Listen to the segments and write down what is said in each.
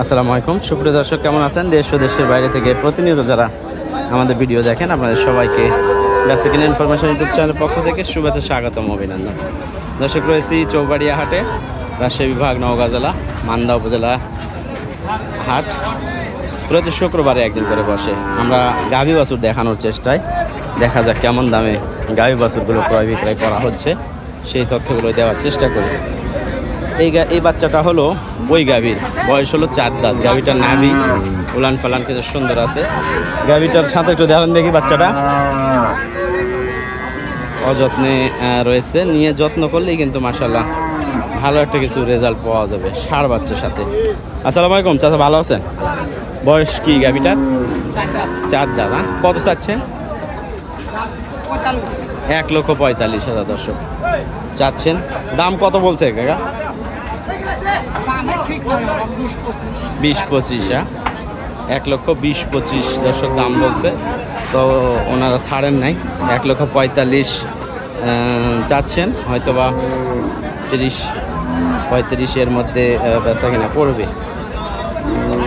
আসসালামু আলাইকুম। সুপ্রিয় দর্শক, কেমন আছেন? দেশ ও দেশের বাইরে থেকে প্রতিনিয়ত যারা আমাদের ভিডিও দেখেন, আপনাদের সবাইকে বেসিক ইনফরমেশন ইউটিউব চ্যানেলের পক্ষ থেকে শুভেচ্ছা, স্বাগতম, অভিনন্দন। দর্শক, রয়েছি চৌবাড়িয়া হাটে, রাজশাহী বিভাগ, নওগাঁ জেলা, মান্দা উপজেলা হাট। প্রতি শুক্রবারে একদিন করে বসে। আমরা গাভী বাছুর দেখানোর চেষ্টায়। দেখা যাক কেমন দামে গাভী বাছুরগুলো ক্রয় বিক্রয় করা হচ্ছে। সেই তথ্যগুলো দেওয়ার চেষ্টা করি। এই এই বাচ্চাটা হলো বই গাভীর। বয়স হলো চার দাঁত। গাভীটার নাভি উলান ফালান কিছু সুন্দর আছে। গাভীটার সাথে একটু দেখান দেখি বাচ্চাটা। অযত্নে রয়েছে। নিয়ে যত্ন করলেই কিন্তু মাসাল্লাহ ভালো একটা কিছু রেজাল্ট পাওয়া যাবে। সার বাচ্চার সাথে। আসসালামু আলাইকুম, চাচা ভালো আছেন? বয়স কি গাভীটার? চার দাঁত হ্যাঁ? কত চাচ্ছেন? এক লক্ষ পঁয়তাল্লিশ হাজার দর্শক। চাচ্ছেন। দাম কত বলছে, কাকা? বিশ পঁচিশ হ্যাঁ? এক লক্ষ বিশ পঁচিশ দর্শক দাম বলছে। তো ওনারা ছাড়েন নাই। এক লক্ষ পঁয়তাল্লিশ চাচ্ছেন। হয়তো বা তিরিশ পঁয়ত্রিশের মধ্যে বেচা কিনা পড়বে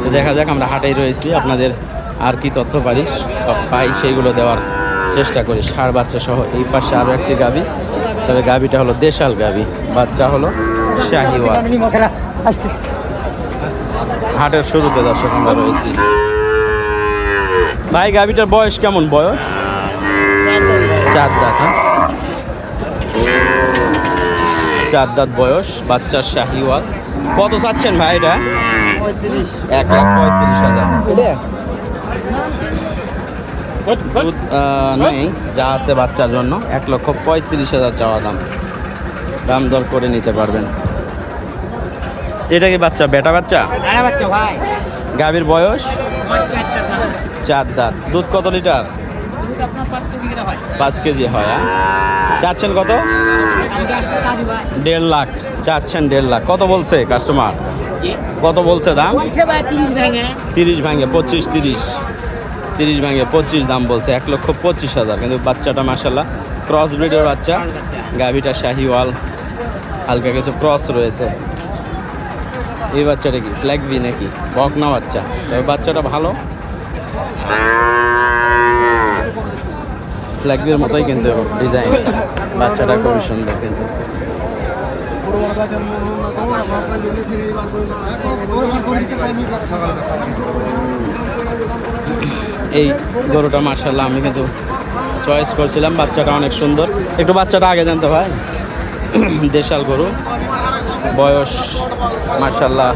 তো দেখা যাক, আমরা হাটেই রয়েছি। আপনাদের আর কি তথ্য পারি পাই সেইগুলো দেওয়ার চেষ্টা করি। সার বাচ্চা সহ এই পাশে আরও একটি গাবি। তবে গাবিটা হলো দেশাল গাবি, বাচ্চা হলো শাহিওয়াল। হাটের শুরুতে দর্শক, আমরা রয়েছি। ভাই, গাবিটার বয়স কেমন? বয়স? চার দাঁত হ্যাঁ? চার দাঁত বয়স বাচ্চার শাহিওয়াল। কত চাচ্ছেন ভাই এটা? এক লাখ পঁয়ত্রিশ হাজার। দুধ নেই যা আছে বাচ্চার জন্য। এক লক্ষ পঁয়ত্রিশ হাজার চাওয়া দাম। দাম দর করে নিতে পারবেন। এটা কি বাচ্চা? বেটা বাচ্চা? বাচ্চা গাভীর বয়স? চার দাঁত। দুধ কত লিটার? পাঁচ কেজি হয়। হয় হ্যাঁ? চাচ্ছেন কত? দেড় লাখ। চাচ্ছেন দেড় লাখ। কত বলছে কাস্টমার কত বলছে দাম? তিরিশ ভাঙে পঁচিশ তিরিশ। তিরিশ ভাঙে পঁচিশ দাম বলছে এক লক্ষ পঁচিশ হাজার। কিন্তু বাচ্চাটা মাসাল্লাহ ক্রস ব্রিডের বাচ্চা। গাভিটা শাহিওয়াল হালকা কিছু ক্রস রয়েছে। এই বাচ্চাটা কি ফ্ল্যাগ ফ্ল্যাগবি নাকি? বকনা বাচ্চা। তবে বাচ্চাটা ভালো। ফ্ল্যাগবির মতোই কিন্তু ডিজাইন বাচ্চাটা খুবই সুন্দর কিন্তু। এই গরুটা মার্শাল্লাহ আমি কিন্তু চয়েস করছিলাম। বাচ্চাটা অনেক সুন্দর। একটু বাচ্চাটা আগে জানতে ভাই দেশাল গরু। বয়স মার্শাল্লাহ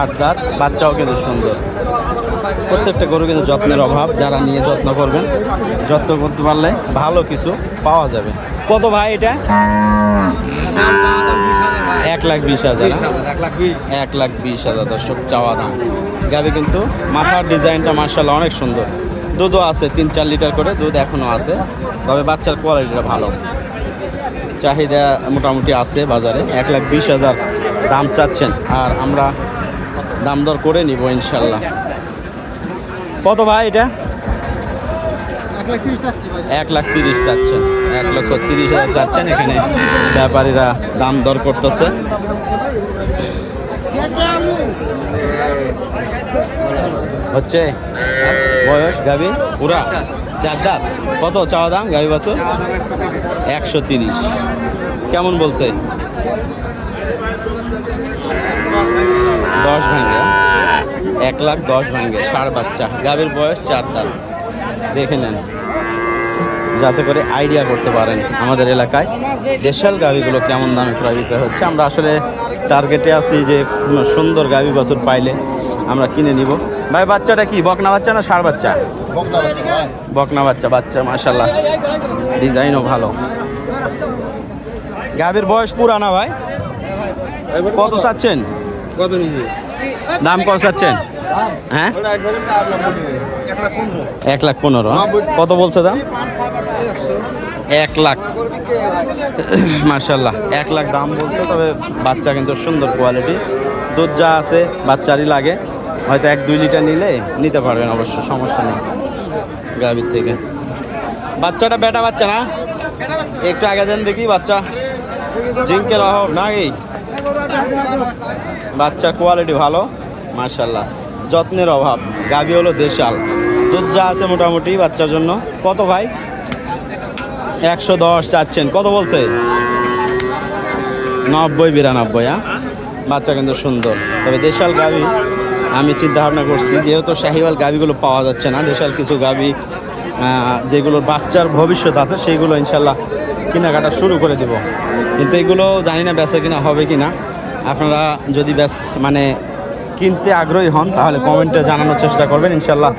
আট দাঁত। বাচ্চাও কিন্তু সুন্দর। প্রত্যেকটা গরু কিন্তু যত্নের অভাব। যারা নিয়ে যত্ন করবেন, যত্ন করতে পারলে ভালো কিছু পাওয়া যাবে। কত ভাই এটা? এক লাখ বিশ হাজার এক লাখ বিশ। হাজার দর্শক চাওয়া দাম। গাবি কিন্তু মাথার ডিজাইনটা মার্শাল্লাহ অনেক সুন্দর। দুধও আছে তিন চার লিটার করে দুধ এখনও আছে তবে বাচ্চার কোয়ালিটিটা ভালো। চাহিদা মোটামুটি আছে বাজারে এক লাখ বিশ হাজার দাম চাচ্ছেন। আর আমরা দাম দর করে নিব ইনশাল্লাহ কত ভাই এটা? এক লাখ তিরিশ চাচ্ছেন এক লক্ষ তিরিশ হাজার চাচ্ছেন এখানে। ব্যাপারীরা দাম দর করতেছে। হচ্ছে বয়স গাবি? পুরা। চার দাঁত। কত চাওয়া দাম গাবি বাছুর? একশো তিরিশ। কেমন বলছে? দশ ভাঙ্গে এক লাখ দশ ভাঙ্গে ষাড় বাচ্চা। গাভীর বয়স চার দাঁত। দেখে নেন। যাতে করে আইডিয়া করতে পারেন আমাদের এলাকায় দেশাল গাভিগুলো কেমন দামে ক্রয় বিক্রয় হচ্ছে। আমরা আসলে টার্গেটে আছি যে কোনো সুন্দর গাভি বছর পাইলে আমরা কিনে নিব। ভাই বাচ্চাটা কি? বকনা বাচ্চা না সার বাচ্চা? বকনা বাচ্চা বাচ্চা মাশাল্লাহ ডিজাইনও ভালো। গাভীর বয়স পুরানা ভাই? কত চাচ্ছেন? কত দাম কত চাচ্ছেন? হ্যাঁ? এক লাখ পনেরো। কত বলছে দাম? এক লাখ। মার্শাল্লাহ এক লাখ দাম বলছে তবে বাচ্চা কিন্তু সুন্দর কোয়ালিটি। দুধ যা আছে বাচ্চারই লাগে। হয়তো এক দুই লিটার নিলে নিতে পারবেন অবশ্য সমস্যা নেই গাভীর থেকে। বাচ্চাটা বেটা বাচ্চা না? একটু আগে দেন দেখি বাচ্চা। জিঙ্কের অভাব না এই বাচ্চা কোয়ালিটি ভালো মার্শাল্লাহ যত্নের অভাব। গাভী হলো দেশাল। দুধ যা আছে মোটামুটি বাচ্চার জন্য। কত ভাই? একশো দশ চাচ্ছেন। কত বলছে? নব্বই, বিরানব্বই হ্যাঁ? বাচ্চা কিন্তু সুন্দর। তবে দেশাল গাভি আমি চিন্তা ভাবনা করছি, যেহেতু শাহিওয়াল গাভিগুলো পাওয়া যাচ্ছে না, দেশাল কিছু গাভি যেগুলোর বাচ্চার ভবিষ্যৎ আছে সেইগুলো ইনশাল্লাহ কেনাকাটা শুরু করে দিব। কিন্তু এগুলো জানি না বেচা কিনা হবে কি না আপনারা যদি ব্যাস মানে কিনতে আগ্রহী হন, তাহলে কমেন্টে জানানোর চেষ্টা করবেন, ইনশাল্লাহ।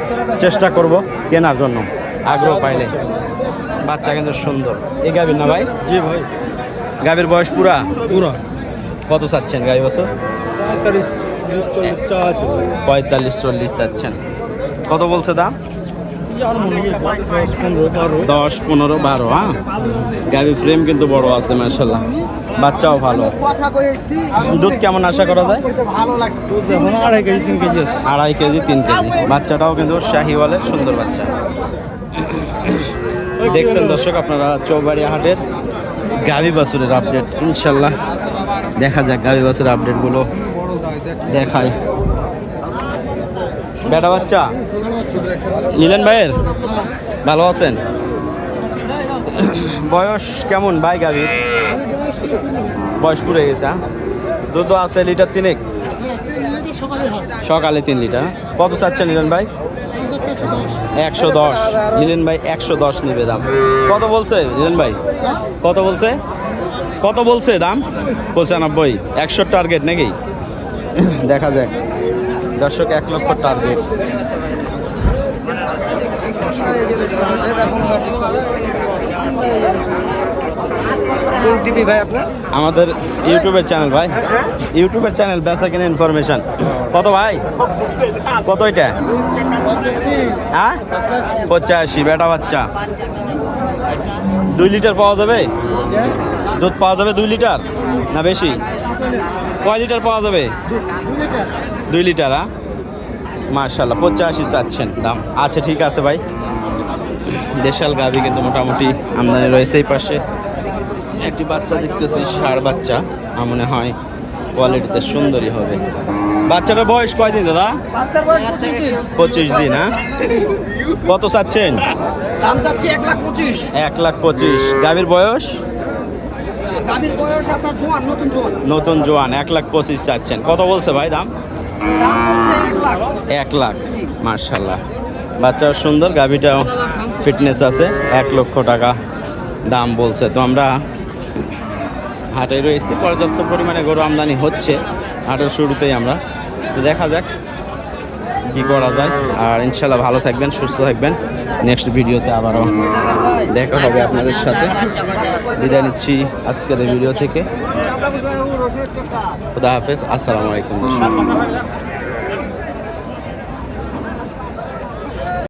চেষ্টা করব কেনার জন্য। আগ্রহ পাইলে। বাচ্চা কিন্তু সুন্দর। এই গাভীর না ভাই? জি ভাই। গাভীর বয়স পুরা? পুরো। কত চাচ্ছেন গাই বছর? পঁয়তাল্লিশ চল্লিশ চাচ্ছেন। কত বলছে দাম? দশ, পনেরো, বারো হ্যাঁ? গাভী ফ্রেম কিন্তু বড় আছে মার্শাল্লাহ বাচ্চাও ভালো। দুধ কেমন আশা করা যায়? আড়াই কেজি, তিন কেজি। আড়াই কেজি তিন কেজি বাচ্চাটাও কিন্তু শাহিওয়ালের সুন্দর বাচ্চা। দেখছেন দর্শক আপনারা চৌবাড়িয়া হাটের গাভী বাছুরের আপডেট ইনশাল্লাহ দেখা যাক গাভী বাছুরের আপডেটগুলো দেখায়। বেটা বাচ্চা? নিলেন ভাইয়ের? ভালো আছেন? বয়স কেমন ভাই গাভীর? বয়স পুড়ে গেছে হ্যাঁ? দুধ আছে লিটার তিনেক? সকালে তিন লিটার। কত চাচ্ছেন নিলেন ভাই? একশো দশ। নিলেন ভাই একশো দশ নেবে দাম। কত বলছে নিলেন ভাই? কত বলছে? কত বলছে দাম? পঁচানব্বই একশো টার্গেট নাকি? দেখা যাক। দর্শক এক লক্ষ টার্গেট ভাই আপনার? আমাদের ইউটিউবের চ্যানেল ভাই। ইউটিউবের চ্যানেল বেচা কিনে ইনফরমেশন কত ভাই? কত এটা? হ্যাঁ? পঁচাশি বেটা বাচ্চা। দুই লিটার পাওয়া যাবে? দুধ পাওয়া যাবে দুই লিটার? না বেশি? কয় লিটার পাওয়া যাবে? দুই লিটার। হ্যাঁ মার্শাল্লাহ পঁচাশি চাচ্ছেন দাম। আচ্ছা ঠিক আছে ভাই। দেশাল গাভি কিন্তু মোটামুটি আমদানি রয়েছে এই পাশে। একটি বাচ্চা দেখতেছি ষাঁড় বাচ্চা। আমার মনে হয় কোয়ালিটিতে সুন্দরী হবে। বাচ্চাটার বয়স কয়দিন দাদা? পঁচিশ দিন। হ্যাঁ কত চাচ্ছেন? দাম চাচ্ছি এক লাখ পঁচিশ। এক লাখ পঁচিশ। গাভীর বয়স? গাভীর বয়স আপনার জোয়ান নতুন জোয়ান? নতুন জোয়ান এক লাখ পঁচিশ চাচ্ছেন। কত বলছে ভাই দাম? দাম এক লাখ। এক লাখ। মার্শাল্লাহ বাচ্চাও সুন্দর গাভীটাও ফিটনেস আছে এক লক্ষ টাকা দাম বলছে। তো আমরা হাটে রয়েছি পর্যাপ্ত পরিমাণে গরু আমদানি হচ্ছে হাটের শুরুতেই আমরা। তো দেখা যাক কি করা যায়। আর ইনশাল্লাহ ভালো থাকবেন, সুস্থ থাকবেন। নেক্সট ভিডিওতে আবারও দেখা হবে আপনাদের সাথে। বিদায় নিচ্ছি আজকের ভিডিও থেকে। খুদা হাফেজ, আসসালামু আলাইকুম।